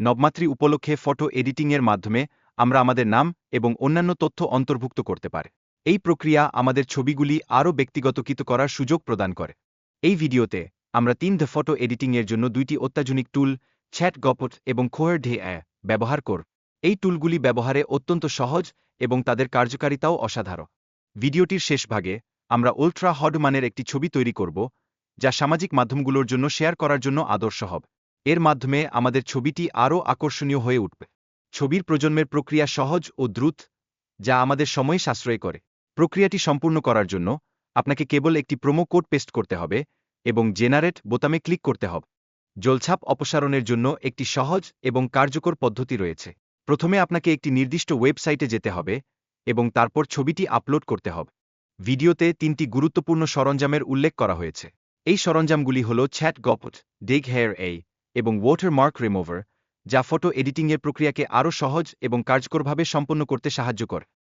নবমাত্রী উপলক্ষে ফটো এডিটিংয়ের মাধ্যমে আমরা আমাদের নাম এবং অন্যান্য তথ্য অন্তর্ভুক্ত করতে পারে। এই প্রক্রিয়া আমাদের ছবিগুলি আরও ব্যক্তিগতকৃত করার সুযোগ প্রদান করে। এই ভিডিওতে আমরা তিন দ্য ফটো এডিটিংয়ের জন্য দুইটি অত্যাধুনিক টুল ছ্যাট গপট এবং খোয়ার ঢে ব্যবহার কর। এই টুলগুলি ব্যবহারে অত্যন্ত সহজ এবং তাদের কার্যকারিতাও অসাধারণ। ভিডিওটির শেষ ভাগে আমরা উল্ট্রা হড মানের একটি ছবি তৈরি করব, যা সামাজিক মাধ্যমগুলোর জন্য শেয়ার করার জন্য আদর্শ হবে। এর মাধ্যমে আমাদের ছবিটি আরও আকর্ষণীয় হয়ে উঠবে। ছবির প্রজন্মের প্রক্রিয়া সহজ ও দ্রুত, যা আমাদের সময় সাশ্রয় করে। প্রক্রিয়াটি সম্পূর্ণ করার জন্য আপনাকে কেবল একটি প্রোমো কোড পেস্ট করতে হবে এবং জেনারেট বোতামে ক্লিক করতে হবে। জলছাপ অপসারণের জন্য একটি সহজ এবং কার্যকর পদ্ধতি রয়েছে। প্রথমে আপনাকে একটি নির্দিষ্ট ওয়েবসাইটে যেতে হবে এবং তারপর ছবিটি আপলোড করতে হবে। ভিডিওতে তিনটি গুরুত্বপূর্ণ সরঞ্জামের উল্লেখ করা হয়েছে। এই সরঞ্জামগুলি হল ছ্যাট গপট, ডেগ হেয়ার এই এবং ওয়াটার মার্ক রিমুভার যা ফটো এডিটিংয়ের প্রক্রিয়াকে আরও সহজ এবং কার্যকরভাবে সম্পন্ন করতে সাহায্য করে।